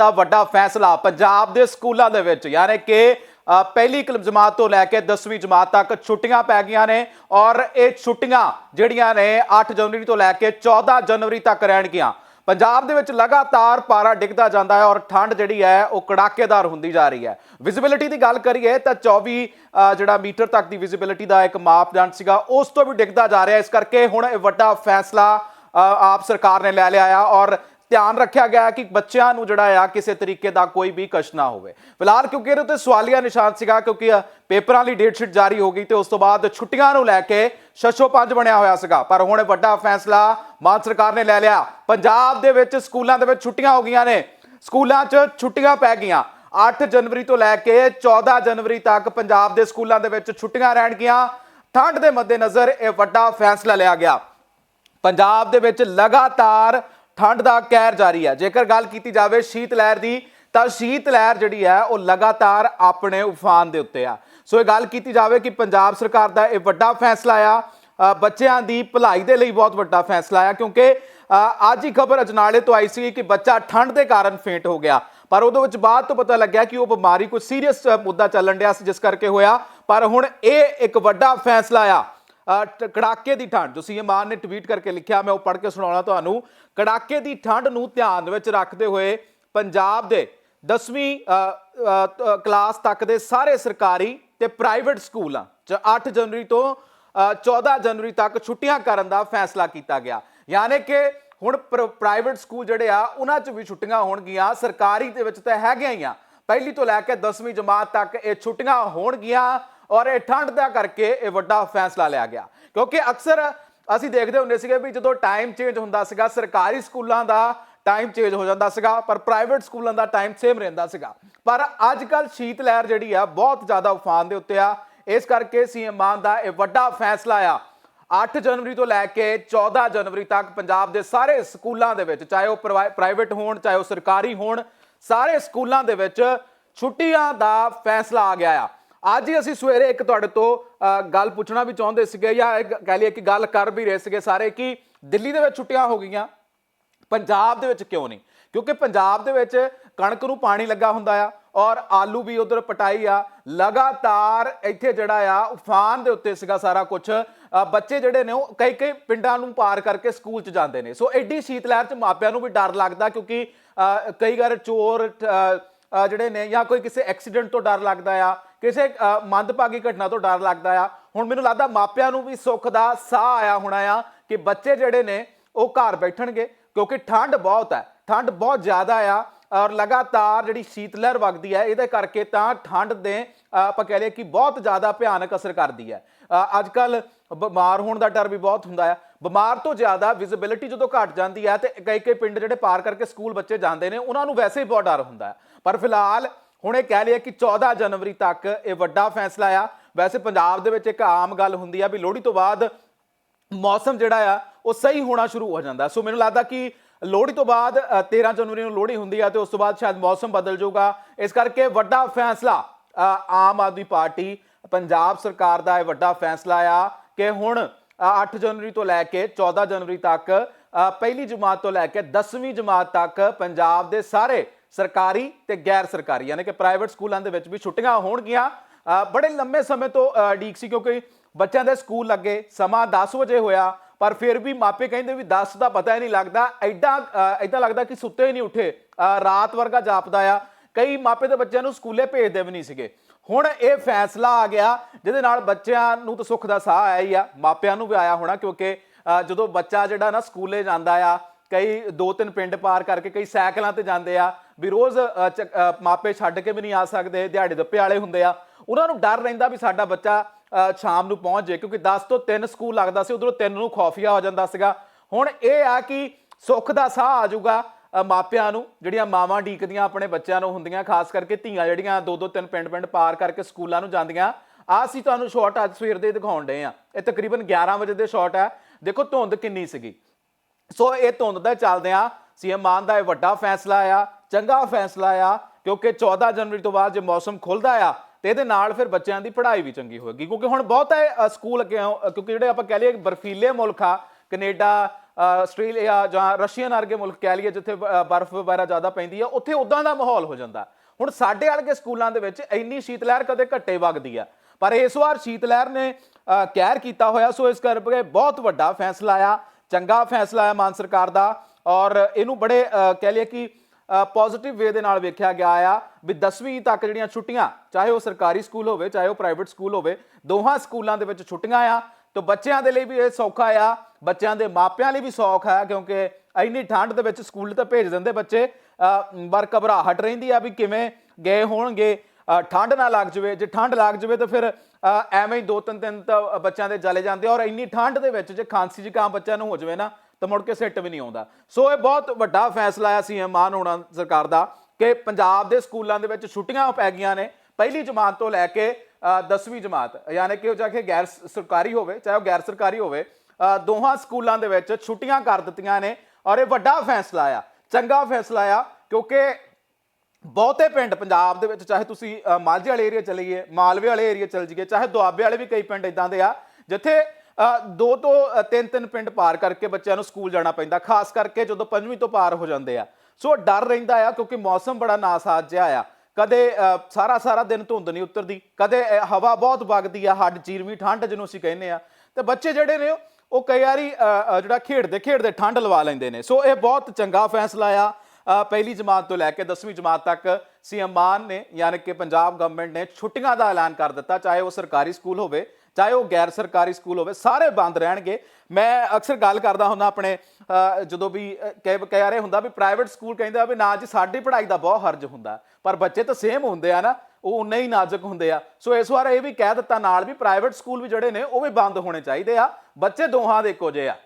ਦਾ ਵੱਡਾ ਫੈਸਲਾ ਪੰਜਾਬ ਦੇ ਸਕੂਲਾਂ ਦੇ ਵਿੱਚ ਯਾਨੀ ਕਿ ਅ, ਪਹਿਲੀ ਕਲਮ ਜਮਾਤ ਤੋਂ ਲੈ ਕੇ 10ਵੀਂ ਜਮਾਤ ਤੱਕ ਛੁੱਟੀਆਂ ਪੈ ਗਈਆਂ ਨੇ ਔਰ ਇਹ ਛੁੱਟੀਆਂ ਜਿਹੜੀਆਂ ਨੇ 8 ਜਨਵਰੀ ਤੋਂ ਲੈ ਕੇ 14 ਜਨਵਰੀ ਤੱਕ ਰਹਿਣਗੀਆਂ। ਪੰਜਾਬ ਦੇ ਵਿੱਚ ਲਗਾਤਾਰ ਪਾਰਾ ਡਿੱਗਦਾ ਜਾਂਦਾ ਹੈ ਔਰ ਠੰਡ ਜਿਹੜੀ ਹੈ ਉਹ ਕੜਾਕੇਦਾਰ ਹੁੰਦੀ ਜਾ ਰਹੀ ਹੈ। ਵਿਜ਼ਿਬਿਲਿਟੀ ਦੀ ਗੱਲ ਕਰੀਏ ਤਾਂ 24 ਅ, ਜਿਹੜਾ ਮੀਟਰ ਤੱਕ ਦੀ ਵਿਜ਼ਿਬਿਲਿਟੀ ਦਾ ਇੱਕ ਮਾਪਦੰਡ ਸੀਗਾ ਉਸ ਤੋਂ ਵੀ ਡਿੱਗਦਾ ਜਾ ਰਿਹਾ। ਇਸ ਕਰਕੇ ਹੁਣ ਇਹ ਵੱਡਾ ਫੈਸਲਾ ਅ, ਆਪ ਸਰਕਾਰ ਨੇ ਲੈ ਲਿਆ ਆ ਔਰ ਧਿਆਨ ਰੱਖਿਆ ਗਿਆ ਕਿ ਬੱਚਿਆਂ ਨੂੰ ਜਿਹੜਾ ਆ ਕਿਸੇ ਤਰੀਕੇ ਦਾ ਕੋਈ ਵੀ ਕਸ਼ ਨਾ ਹੋਵੇ। ਫਿਲਹਾਲ ਕਿਉਂਕਿ ਇਹਦੇ ਉੱਤੇ ਸਵਾਲੀਆ ਨਿਸ਼ਾਨ ਸੀਗਾ, ਕਿਉਂਕਿ ਪੇਪਰਾਂ ਲਈ ਡੇਟ ਸ਼ੀਟ ਜਾਰੀ ਹੋ ਗਈ ਤੇ ਉਸ ਤੋਂ ਬਾਅਦ ਛੁੱਟੀਆਂ ਨੂੰ ਲੈ ਕੇ ਸ਼ਸ਼ੋ ਪੰਜ ਬਣਿਆ ਹੋਇਆ ਸੀਗਾ। ਪਰ ਹੁਣ ਇਹ ਵੱਡਾ ਫੈਸਲਾ ਮਾਨ ਸਰਕਾਰ ਨੇ ਲੈ ਲਿਆ। ਪੰਜਾਬ ਦੇ ਵਿੱਚ ਸਕੂਲਾਂ ਦੇ ਵਿੱਚ ਛੁੱਟੀਆਂ ਹੋ ਗਈਆਂ ਨੇ। ਸਕੂਲਾਂ 'ਚ ਛੁੱਟੀਆਂ ਪੈ ਗਈਆਂ। 8 ਜਨਵਰੀ ਤੋਂ ਲੈ ਕੇ 14 ਜਨਵਰੀ ਤੱਕ ਪੰਜਾਬ ਦੇ ਸਕੂਲਾਂ ਦੇ ਵਿੱਚ ਛੁੱਟੀਆਂ ਰਹਿਣਗੀਆਂ। ਠੰਡ ਦੇ ਮੱਦੇਨਜ਼ਰ ਇਹ ਵੱਡਾ ਫੈਸਲਾ ਲਿਆ ਗਿਆ। ਪੰਜਾਬ ਦੇ ਵਿੱਚ ਲਗਾਤਾਰ ਠੰਡ ਦਾ ਕਹਿਰ ਜਾਰੀ ਹੈ। ਜੇਕਰ ਗੱਲ ਕੀਤੀ ਜਾਵੇ ਸ਼ੀਤ ਲਹਿਰ ਦੀ ਤਾਂ ਸ਼ੀਤ ਲਹਿਰ ਜਿਹੜੀ ਹੈ ਉਹ ਲਗਾਤਾਰ ਆਪਣੇ ਉਫਾਨ ਦੇ ਉੱਤੇ ਆ। ਸੋ ਇਹ ਗੱਲ ਕੀਤੀ ਜਾਵੇ ਕਿ ਪੰਜਾਬ ਸਰਕਾਰ ਦਾ ਇਹ ਵੱਡਾ ਫੈਸਲਾ ਆ। ਬੱਚਿਆਂ ਦੀ ਭਲਾਈ ਦੇ ਲਈ ਬਹੁਤ ਵੱਡਾ ਫੈਸਲਾ ਆ ਕਿਉਂਕਿ ਅ, ਅੱਜ ਹੀ ਖਬਰ ਅਜਨਾਲੇ ਤੋਂ ਆਈ ਸੀ ਕਿ ਬੱਚਾ ਠੰਡ ਦੇ ਕਾਰਨ ਫੇਂਟ ਹੋ ਗਿਆ। ਪਰ ਉਹਦੇ ਵਿੱਚ ਬਾਅਦ ਤੋਂ ਪਤਾ ਲੱਗਿਆ ਕਿ ਉਹ ਬਿਮਾਰੀ ਕੋਈ ਸੀਰੀਅਸ ਮੁੱਦਾ ਚੱਲਣ ਡਿਆ ਸੀ ਜਿਸ ਕਰਕੇ ਹੋਇਆ। ਪਰ ਹੁਣ ਇਹ ਇੱਕ ਵੱਡਾ ਫੈਸਲਾ ਆ। ਕੜਾਕੇ ਦੀ ਠੰਡ ਜੋ ਸੀਐਮ ਮਾਨ ਨੇ ਟਵੀਟ ਕਰਕੇ ਲਿਖਿਆ ਮੈਂ ਉਹ ਪੜ੍ਹ ਕੇ ਸੁਣਾਉਣਾ ਤੁਹਾਨੂੰ। ਕੜਾਕੇ ਦੀ ਠੰਡ ਨੂੰ ਧਿਆਨ ਵਿੱਚ ਰੱਖਦੇ ਹੋਏ ਪੰਜਾਬ ਦੇ 10ਵੀਂ ਕਲਾਸ ਤੱਕ ਦੇ ਸਾਰੇ ਸਰਕਾਰੀ ਤੇ ਪ੍ਰਾਈਵੇਟ ਸਕੂਲਾਂ 'ਚ 8 ਜਨਵਰੀ ਤੋਂ ਅ, 14 ਜਨਵਰੀ ਤੱਕ ਛੁੱਟੀਆਂ ਕਰਨ ਦਾ ਫੈਸਲਾ ਕੀਤਾ ਗਿਆ। ਯਾਨੀ ਕਿ ਹੁਣ ਪ੍ਰਾਈਵੇਟ ਸਕੂਲ ਜਿਹੜੇ ਆ ਉਹਨਾਂ 'ਚ ਵੀ ਛੁੱਟੀਆਂ ਹੋਣਗੀਆਂ ਸਰਕਾਰੀ ਦੇ ਵਿੱਚ ਤਾਂ ਹੈਗੀਆਂ ਹੀ ਆ। ਪਹਿਲੀ ਤੋਂ ਲੈ ਕੇ 10ਵੀਂ ਜਮਾਤ ਤੱਕ ਇਹ ਛੁੱਟੀਆਂ ਹੋਣਗੀਆਂ। ਔਰ ਇਹ ਠੰਡ ਦਾ ਕਰਕੇ ਇਹ ਵੱਡਾ ਫੈਸਲਾ ਲਿਆ ਗਿਆ। ਕਿਉਂਕਿ ਅਕਸਰ ਅਸੀਂ ਦੇਖਦੇ ਹੁੰਦੇ ਸੀਗੇ ਵੀ ਜਦੋਂ ਟਾਈਮ ਚੇਂਜ ਹੁੰਦਾ ਸੀਗਾ, ਸਰਕਾਰੀ ਸਕੂਲਾਂ ਦਾ ਟਾਈਮ ਚੇਂਜ ਹੋ ਜਾਂਦਾ ਸੀਗਾ, ਪਰ ਪ੍ਰਾਈਵੇਟ ਸਕੂਲਾਂ ਦਾ ਟਾਈਮ ਸੇਮ ਰਹਿੰਦਾ ਸੀਗਾ। ਪਰ ਅੱਜ ਕੱਲ ਸ਼ੀਤ ਲਹਿਰ ਜਿਹੜੀ ਆ, ਬਹੁਤ ਜ਼ਿਆਦਾ ਉਫਾਨ ਦੇ ਉੱਤੇ ਆ। ਇਸ ਕਰਕੇ ਸੀਐਮ ਮਾਨ ਦਾ ਇਹ ਵੱਡਾ ਫੈਸਲਾ ਆ। 8 ਜਨਵਰੀ ਤੋਂ ਲੈ ਕੇ 14 ਜਨਵਰੀ ਤੱਕ ਪੰਜਾਬ ਦੇ ਸਾਰੇ ਸਕੂਲਾਂ ਦੇ ਵਿੱਚ, ਚਾਹੇ ਉਹ ਪ੍ਰਾਈਵੇਟ ਹੋਣ, ਚਾਹੇ ਉਹ ਸਰਕਾਰੀ ਹੋਣ, ਸਾਰੇ ਸਕੂਲਾਂ ਦੇ ਵਿੱਚ ਛੁੱਟੀਆਂ ਦਾ ਫੈਸਲਾ ਆ ਗਿਆ ਆ। ਅੱਜ ਹੀ ਅਸੀਂ ਸਵੇਰੇ ਇੱਕ ਤੁਹਾਡੇ ਤੋਂ ਗੱਲ ਪੁੱਛਣਾ ਵੀ ਚਾਹੁੰਦੇ ਸੀਗੇ ਜਾਂ ਕਹਿ ਲਈਏ ਕਿ ਗੱਲ ਕਰ ਵੀ ਰਹੇ ਸੀਗੇ ਸਾਰੇ ਕਿ ਦਿੱਲੀ ਦੇ ਵਿੱਚ ਛੁੱਟੀਆਂ ਹੋ ਗਈਆਂ। ਪੰਜਾਬ ਦੇ ਵਿੱਚ ਕਿਉਂ ਨਹੀਂ? ਕਿਉਂਕਿ ਪੰਜਾਬ ਦੇ ਵਿੱਚ ਕਣਕ ਨੂੰ ਪਾਣੀ ਲੱਗਾ ਹੁੰਦਾ ਆ ਔਰ ਆਲੂ ਵੀ ਉਧਰ ਪਟਾਈ ਆ। ਲਗਾਤਾਰ ਇੱਥੇ ਜਿਹੜਾ ਆ, ਉਫਾਨ ਦੇ ਉੱਤੇ ਸੀਗਾ ਸਾਰਾ ਕੁਝ ਬੱਚੇ ਜਿਹੜੇ ਨੇ ਉਹ ਕਈ ਕਈ ਪਿੰਡਾਂ ਨੂੰ ਪਾਰ ਕਰਕੇ ਸਕੂਲ 'ਚ ਜਾਂਦੇ ਨੇ। ਸੋ ਐਡੀ ਸ਼ੀਤ ਲਹਿਰ 'ਚ ਮਾਪਿਆਂ ਨੂੰ ਵੀ ਡਰ ਲੱਗਦਾ ਕਿਉਂਕਿ ਕਈ ਵਾਰ ਚੋਰ ਜਿਹੜੇ ਨੇ ਜਾਂ ਕੋਈ ਕਿਸੇ ਐਕਸੀਡੈਂਟ ਤੋਂ ਡਰ ਲੱਗਦਾ ਆ। ਕਿਸੇ ਮੰਦਭਾਗੀ ਘਟਨਾ ਤੋਂ ਡਰ ਲੱਗਦਾ ਆ। ਹੁਣ ਮੈਨੂੰ ਲੱਗਦਾ ਮਾਪਿਆਂ ਨੂੰ ਵੀ ਸੁੱਖ ਦਾ ਸਾਹ ਆਇਆ ਹੋਣਾ ਆ ਕਿ ਬੱਚੇ ਜਿਹੜੇ ਨੇ, ਉਹ ਘਰ ਬੈਠਣਗੇ, ਕਿਉਂਕਿ ਠੰਡ ਬਹੁਤ ਹੈ। ਠੰਡ ਬਹੁਤ ਜ਼ਿਆਦਾ ਆ ਔਰ ਲਗਾਤਾਰ ਜਿਹੜੀ ਸ਼ੀਤ ਲਹਿਰ ਵਗਦੀ ਹੈ, ਇਹਦੇ ਕਰਕੇ ਤਾਂ ਠੰਡ ਦੇ ਆਪਾਂ ਕਹਿ ਲਈਏ ਕਿ ਬਹੁਤ ਜ਼ਿਆਦਾ ਭਿਆਨਕ ਅਸਰ ਕਰਦੀ ਹੈ। ਅੱਜ ਕੱਲ ਬਿਮਾਰ ਹੋਣ ਦਾ ਡਰ ਵੀ ਬਹੁਤ ਹੁੰਦਾ ਹੈ ਬਿਮਾਰ ਤੋਂ ਜ਼ਿਆਦਾ ਵਿਜ਼ਿਬਿਲਿਟੀ ਜਦੋਂ ਘਟ ਜਾਂਦੀ ਹੈ ਤੇ ਕਈ ਕਈ ਪਿੰਡ ਜਿਹੜੇ ਪਾਰ ਕਰਕੇ ਸਕੂਲ ਬੱਚੇ ਜਾਂਦੇ ਨੇ, ਉਹਨਾਂ ਨੂੰ ਵੈਸੇ ਹੀ ਬਹੁਤ ਡਰ ਹੁੰਦਾ ਹੈ। ਪਰ ਫਿਲਹਾਲ ਹੁਣ ਇਹ ਕਹਿ ਲਈਏ ਕਿ 14 ਜਨਵਰੀ ਤੱਕ ਇਹ ਵੱਡਾ ਫੈਸਲਾ ਆ। ਵੈਸੇ ਪੰਜਾਬ ਦੇ ਵਿੱਚ ਇੱਕ ਆਮ ਗੱਲ ਹੁੰਦੀ ਆ ਵੀ ਲੋਹੜੀ ਤੋਂ ਬਾਅਦ ਮੌਸਮ ਜਿਹੜਾ ਆ ਉਹ ਸਹੀ ਹੋਣਾ ਸ਼ੁਰੂ ਹੋ ਜਾਂਦਾ। ਸੋ ਮੈਨੂੰ ਲੱਗਦਾ ਕਿ ਲੋਹੜੀ ਤੋਂ ਬਾਅਦ ਅ, 13 ਜਨਵਰੀ ਨੂੰ ਲੋਹੜੀ ਹੁੰਦੀ ਆ ਤੇ ਉਸ ਤੋਂ ਬਾਅਦ ਸ਼ਾਇਦ ਮੌਸਮ ਬਦਲ ਜਾਊਗਾ। ਇਸ ਕਰਕੇ ਵੱਡਾ ਫੈਸਲਾ ਆਮ ਆਦਮੀ ਪਾਰਟੀ ਪੰਜਾਬ ਸਰਕਾਰ ਦਾ ਇਹ ਵੱਡਾ ਫੈਸਲਾ ਆ ਕਿ ਹੁਣ ਅ, 8 ਜਨਵਰੀ ਤੋਂ ਲੈ ਕੇ 14 ਜਨਵਰੀ ਤੱਕ ਪਹਿਲੀ ਜਮਾਤ ਤੋਂ ਲੈ ਕੇ 10ਵੀਂ ਜਮਾਤ ਤੱਕ ਪੰਜਾਬ ਦੇ ਸਾਰੇ ਸਰਕਾਰੀ ਤੇ ਗੈਰ ਸਰਕਾਰੀ ਯਾਨੀ ਕਿ ਪ੍ਰਾਈਵੇਟ ਸਕੂਲਾਂ ਦੇ ਵਿੱਚ ਵੀ ਛੁੱਟੀਆਂ ਹੋਣਗੀਆਂ। ਬੜੇ ਲੰਮੇ ਸਮੇਂ ਤੋਂ ਅ, ਉਡੀਕ ਸੀ ਕਿਉਂਕਿ ਬੱਚਿਆਂ ਦੇ ਸਕੂਲ ਲੱਗੇ ਸਮਾਂ 10 ਵਜੇ ਹੋਇਆ ਪਰ ਫਿਰ ਵੀ ਮਾਪੇ ਕਹਿੰਦੇ ਵੀ 10 ਦਾ ਪਤਾ ਹੀ ਨਹੀਂ ਲੱਗਦਾ ਐਡਾ ਅ, ਐਦਾਂ ਲੱਗਦਾ ਕਿ ਸੁੱਤੇ ਹੀ ਨਹੀਂ ਉੱਠੇ। ਰਾਤ ਵਰਗਾ ਜਾਪਦਾ ਆ। ਕਈ ਮਾਪੇ ਦੇ ਬੱਚਿਆਂ ਨੂੰ ਸਕੂਲੇ ਭੇਜਦੇ ਵੀ ਨਹੀਂ ਸੀਗੇ। ਹੁਣ ਇਹ ਫੈਸਲਾ ਆ ਗਿਆ ਜਿਹਦੇ ਨਾਲ ਬੱਚਿਆਂ ਨੂੰ ਤਾਂ ਸੁੱਖ ਦਾ ਸਾਹ ਆਇਆ ਹੀ ਆ। ਮਾਪਿਆਂ ਨੂੰ ਵੀ ਆਇਆ ਹੋਣਾ ਕਿਉਂਕਿ ਜਦੋਂ ਬੱਚਾ ਜਿਹੜਾ ਨਾ ਸਕੂਲੇ ਜਾਂਦਾ ਆ ਕਈ ਦੋ ਤਿੰਨ ਪਿੰਡ ਪਾਰ ਕਰਕੇ ਕਈ ਸਾਈਕਲਾਂ ਤੇ ਜਾਂਦੇ ਆ ਵੀ ਰੋਜ਼ ਅ, ਮਾਪੇ ਛੱਡ ਕੇ ਵੀ ਨਹੀਂ ਆ ਸਕਦੇ ਦਿਹਾੜੀ ਦੱਪੇ ਵਾਲੇ ਹੁੰਦੇ ਆ। ਉਹਨਾਂ ਨੂੰ ਡਰ ਰਹਿੰਦਾ ਵੀ ਸਾਡਾ ਬੱਚਾ ਸ਼ਾਮ ਨੂੰ ਪਹੁੰਚ ਜਾਏ ਕਿਉਂਕਿ 10 ਤੋਂ 3 ਸਕੂਲ ਲੱਗਦਾ ਸੀ ਉਧਰੋਂ 3 ਨੂੰ ਖੌਫੀਆ ਹੋ ਜਾਂਦਾ ਸੀਗਾ। ਹੁਣ ਇਹ ਆ ਕਿ ਸੁੱਖ ਦਾ ਸਾਹ ਆ ਜਾਊਗਾ ਮਾਪਿਆਂ ਨੂੰ ਜਿਹੜੀਆਂ ਮਾਵਾਂ ਢੀਕਦੀਆਂ ਆਪਣੇ ਬੱਚਿਆਂ ਨੂੰ ਹੁੰਦੀਆਂ ਖਾਸ ਕਰਕੇ ਧੀਆਂ ਜਿਹੜੀਆਂ ਦੋ ਦੋ ਤਿੰਨ ਪਿੰਡ ਪਿੰਡ ਪਾਰ ਕਰਕੇ ਸਕੂਲਾਂ ਨੂੰ ਜਾਂਦੀਆਂ। ਆ ਅਸੀਂ ਤੁਹਾਨੂੰ ਸ਼ਾਰਟ ਅੱਜ ਸਵੇਰ ਦੇ ਦਿਖਾਉਣ ਡਏ ਆ ਇਹ ਤਕਰੀਬਨ 11 ਵਜੇ ਦੇ ਸ਼ਾਰਟ ਹੈ ਦੇਖੋ ਧੁੰਦ ਕਿੰਨੀ ਸੀਗੀ। ਸੋ ਇਹ ਧੁੰਦ ਦਾ ਚੱਲਦੇ ਆ ਸੀਐਮ ਮਾਨ ਦਾ ਇਹ ਵੱਡਾ ਫੈਸਲਾ ਆ ਚੰਗਾ ਫੈਸਲਾ ਆ ਕਿਉਂਕਿ 14 ਜਨਵਰੀ ਤੋਂ ਬਾਅਦ ਜੇ ਮੌਸਮ ਖੁੱਲਦਾ ਆ ਤੇ ਇਹਦੇ ਨਾਲ ਫਿਰ ਬੱਚਿਆਂ ਦੀ ਪੜ੍ਹਾਈ ਵੀ ਚੰਗੀ ਹੋਏਗੀ। ਕਿਉਂਕਿ ਹੁਣ ਬਹੁਤ ਹੈ ਸਕੂਲ ਅੱਗੇ ਅ, ਕਿਉਂਕਿ ਜਿਹੜੇ ਆਪਾਂ ਕਹਿ ਲਈਏ ਬਰਫੀਲੇ ਮੁਲਕ ਆ ਕੈਨੇਡਾ ਆਸਟ੍ਰੇਲੀਆ ਜਾਂ ਰਸ਼ੀਅਨ ਵਰਗੇ ਮੁਲਕ ਕਹਿ ਲਈਏ ਜਿੱਥੇ ਬਰਫ਼ ਵਗੈਰਾ ਜ਼ਿਆਦਾ ਪੈਂਦੀ ਆ ਉੱਥੇ ਉਦਾਂ ਦਾ ਮਾਹੌਲ ਹੋ ਜਾਂਦਾ। ਹੁਣ ਸਾਡੇ ਵਰਗੇ ਸਕੂਲਾਂ ਦੇ ਵਿੱਚ ਇੰਨੀ ਸ਼ੀਤ ਲਹਿਰ ਕਦੇ ਘੱਟੇ ਵਗਦੀ ਆ। ਪਰ ਇਸ ਵਾਰ ਸ਼ੀਤ ਲਹਿਰ ਨੇ ਕਹਿਰ ਕੀਤਾ ਹੋਇਆ ਸੋ ਇਸ ਕਰਕੇ ਬਹੁਤ ਵੱਡਾ ਫੈਸਲਾ ਆ ਚੰਗਾ ਫੈਸਲਾ ਆ ਮਾਨ ਸਰਕਾਰ ਦਾ ਔਰ ਇਹਨੂੰ ਬੜੇ ਕਹਿ ਲਈਏ ਕਿ ਪੋਜ਼ਿਟਿਵ ਵੇ ਦੇ ਨਾਲ ਵੇਖਿਆ ਗਿਆ ਆ ਵੀ 10ਵੀਂ ਤੱਕ ਜਿਹੜੀਆਂ ਛੁੱਟੀਆਂ ਚਾਹੇ ਉਹ ਸਰਕਾਰੀ ਸਕੂਲ ਹੋਵੇ ਚਾਹੇ ਉਹ ਪ੍ਰਾਈਵੇਟ ਸਕੂਲ ਹੋਵੇ ਦੋਹਾਂ ਸਕੂਲਾਂ ਦੇ ਵਿੱਚ ਛੁੱਟੀਆਂ ਆ। ਤੇ ਬੱਚਿਆਂ ਦੇ ਲਈ ਵੀ ਇਹ ਸੌਖਾ ਆ ਬੱਚਿਆਂ ਦੇ ਮਾਪਿਆਂ ਲਈ ਵੀ ਸੌਖ ਆ ਕਿਉਂਕਿ ਇੰਨੀ ਠੰਡ ਦੇ ਵਿੱਚ ਸਕੂਲ ਤਾਂ ਭੇਜ ਦਿੰਦੇ ਬੱਚੇ। ਅ, ਪਰ ਘਬਰਾਹਟ ਰਹਿੰਦੀ ਆ ਵੀ ਕਿਵੇਂ ਗਏ ਹੋਣਗੇ। ਠੰਡ ਨਾ ਲੱਗ ਜਵੇ। ਜੇ ਠੰਡ ਲੱਗ ਜਵੇ ਤਾਂ ਫਿਰ ਐਵੇਂ ਹੀ ਦੋ ਤਿੰਨ ਦਿਨ ਤਾਂ ਬੱਚਿਆਂ ਦੇ ਚਲੇ ਜਾਂਦੇ ਆ। ਔਰ ਇੰਨੀ ਠੰਡ ਦੇ ਵਿੱਚ ਜੇ ਖਾਂਸੀ ਜ਼ੁਕਾਮ ਬੱਚਿਆਂ ਨੂੰ ਹੋ ਜਵੇ ਨਾ ਤਾਂ ਮੁੜ ਕੇ ਸਿੱਟ ਵੀ ਨਹੀਂ ਆਉਂਦਾ। ਸੋ ਇਹ ਬਹੁਤ ਵੱਡਾ ਫੈਸਲਾ ਆ ਸੀਐਮ ਮਾਨ ਹੋਣਾ ਸਰਕਾਰ ਦਾ ਕਿ ਪੰਜਾਬ ਦੇ ਸਕੂਲਾਂ ਦੇ ਵਿੱਚ ਛੁੱਟੀਆਂ ਪੈ ਗਈਆਂ ਨੇ। ਪਹਿਲੀ ਜਮਾਤ ਤੋਂ ਲੈ ਕੇ 10ਵੀਂ ਜਮਾਤ ਯਾਨੀ ਕਿ ਉਹ ਜਾ ਕੇ ਗੈਰ ਸਰਕਾਰੀ ਹੋਵੇ ਚਾਹੇ ਉਹ ਗੈਰ ਸਰਕਾਰੀ ਹੋਵੇ ਦੋਹਾਂ ਸਕੂਲਾਂ ਦੇ ਵਿੱਚ ਛੁੱਟੀਆਂ ਕਰ ਦਿੱਤੀਆਂ ਨੇ ਔਰ ਇਹ ਵੱਡਾ ਫੈਸਲਾ ਆ ਚੰਗਾ ਫੈਸਲਾ ਆ ਕਿਉਂਕਿ ਬਹੁਤੇ ਪਿੰਡ ਪੰਜਾਬ ਦੇ ਵਿੱਚ ਚਾਹੇ ਤੁਸੀਂ ਅ, ਮਾਝੇ ਵਾਲੇ ਏਰੀਆ ਚਲੇ ਮਾਲਵੇ ਵਾਲੇ ਏਰੀਆ ਚਲ ਜਾਈਏ ਚਾਹੇ ਦੁਆਬੇ ਵਾਲੇ ਵੀ ਕਈ ਪਿੰਡ ਇਦਾਂ ਦੇ ਆ ਜਿੱਥੇ ਦੋ ਤੋਂ ਤਿੰਨ ਤਿੰਨ ਪਿੰਡ ਪਾਰ ਕਰਕੇ ਬੱਚਿਆਂ ਨੂੰ ਸਕੂਲ ਜਾਣਾ ਪੈਂਦਾ, ਖਾਸ ਕਰਕੇ ਜਦੋਂ ਪੰਜਵੀਂ ਤੋਂ ਪਾਰ ਹੋ ਜਾਂਦੇ ਆ। ਸੋ ਡਰ ਰਹਿੰਦਾ ਆ ਕਿਉਂਕਿ ਮੌਸਮ ਬੜਾ ਨਾਸਾਜ਼ ਜਿਹਾ ਆ। ਕਦੇ ਸਾਰਾ ਸਾਰਾ ਦਿਨ ਧੁੰਦ ਨਹੀਂ ਉਤਰਦੀ, ਕਦੇ ਹਵਾ ਬਹੁਤ ਵਗਦੀ ਆ, ਹੱਡ ਚੀਰਵੀਂ, ਠੰਡ ਜਿਹਨੂੰ ਅਸੀਂ ਕਹਿੰਦੇ ਆ। ਤੇ ਬੱਚੇ ਜਿਹੜੇ ਨੇ ਉਹ ਕਈ ਵਾਰੀ ਜਿਹੜਾ ਖੇਡਦੇ ਖੇਡਦੇ ਠੰਡ ਲਵਾ ਲੈਂਦੇ ਨੇ। ਸੋ ਇਹ ਬਹੁਤ ਚੰਗਾ ਫੈਸਲਾ ਆ। ਪਹਿਲੀ ਜਮਾਤ ਤੋਂ ਲੈ ਕੇ 10ਵੀਂ ਜਮਾਤ ਤੱਕ ਸੀਐਮ ਮਾਨ ਨੇ, ਯਾਨੀ ਕਿ ਪੰਜਾਬ ਗਵਰਨਮੈਂਟ ਨੇ ਛੁੱਟੀਆਂ ਦਾ ਐਲਾਨ ਕਰ ਦਿੱਤਾ, ਚਾਹੇ ਉਹ ਸਰਕਾਰੀ ਸਕੂਲ ਹੋਵੇ ਚਾਹੇ ਉਹ ਗੈਰ ਸਰਕਾਰੀ ਸਕੂਲ ਹੋਵੇ, ਸਾਰੇ ਬੰਦ ਰਹਿਣਗੇ। ਮੈਂ ਅਕਸਰ ਗੱਲ ਕਰਦਾ ਹੁੰਦਾ ਆਪਣੇ ਜਦੋਂ ਵੀ ਕਹਿ ਕਹਿ ਰਹੇ ਹੁੰਦਾ ਵੀ ਪ੍ਰਾਈਵੇਟ ਸਕੂਲ ਕਹਿੰਦੇ ਆ ਵੀ ਨਾ ਜੀ, ਸਾਡੀ ਪੜ੍ਹਾਈ ਦਾ ਬਹੁਤ ਹਰਜ ਹੁੰਦਾ। ਪਰ ਬੱਚੇ ਤਾਂ ਸੇਮ ਹੁੰਦੇ ਆ ਨਾ, ਉਹ ਉਨੇ ਹੀ ਨਾਜ਼ੁਕ ਹੁੰਦੇ ਆ। ਸੋ ਇਸ ਵਾਰ ਇਹ ਵੀ ਕਹਿ ਦਿੱਤਾ ਨਾਲ ਵੀ ਪ੍ਰਾਈਵੇਟ ਸਕੂਲ ਵੀ ਜਿਹੜੇ ਨੇ, ਉਹ ਵੀ ਬੰਦ ਹੋਣੇ ਚਾਹੀਦੇ ਆ। ਬੱਚੇ ਦੋਹਾਂ ਦੇ ਇੱਕੋ ਜਿਹੇ ਆ।